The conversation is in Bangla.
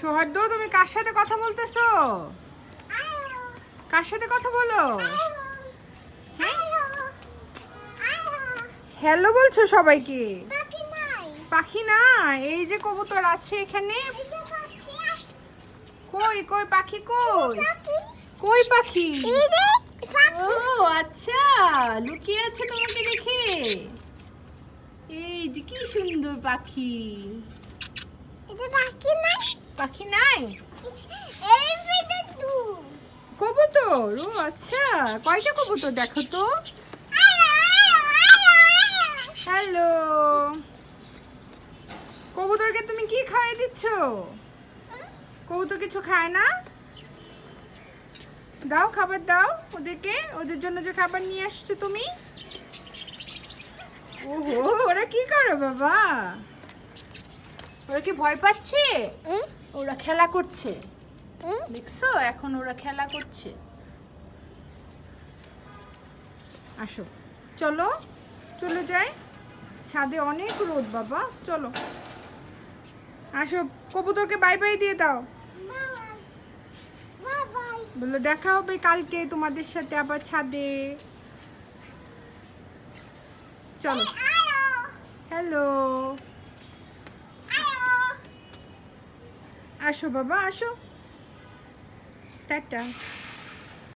সৌহার্দ্য, তুমি কার সাথে কথা বলতেছো? কার সাথে কথা বলো? হ্যালো বলছো সবাইকে? পাখি না এই যে কবুতর আছে এখানে। কই কই পাখি, কই? কই পাখি? ও আচ্ছা লুকিয়ে আছে তোমাকে দেখে। এই যে কি সুন্দর পাখি। পাখি নাই। কবুতর? ও আচ্ছা। কয়টা কবুতর দেখো তো? হ্যালো। কবুতরকে তুমি কি খাইয়ে দিচ্ছ? কবুতর কিছু খায় না? দাও খাবার দাও ওদেরকে। ওদের জন্য যে খাবার নিয়ে আসছো তুমি। ওহো ওরা কি করো বাবা? ওরা কি ভয় পাচ্ছে? ওরা খেলা করছে। দেখছ? এখন ওরা খেলা করছে। আসো। চলো। চলে যাই। ছাদে অনেক রোদ বাবা। চলো। আসো। কবুতরকে বাই বাই দিয়ে দাও। বলল দেখা হবে কালকে তোমাদের সাথে আবার ছাদে। চলো। আসো বাবা আসো। টাটা।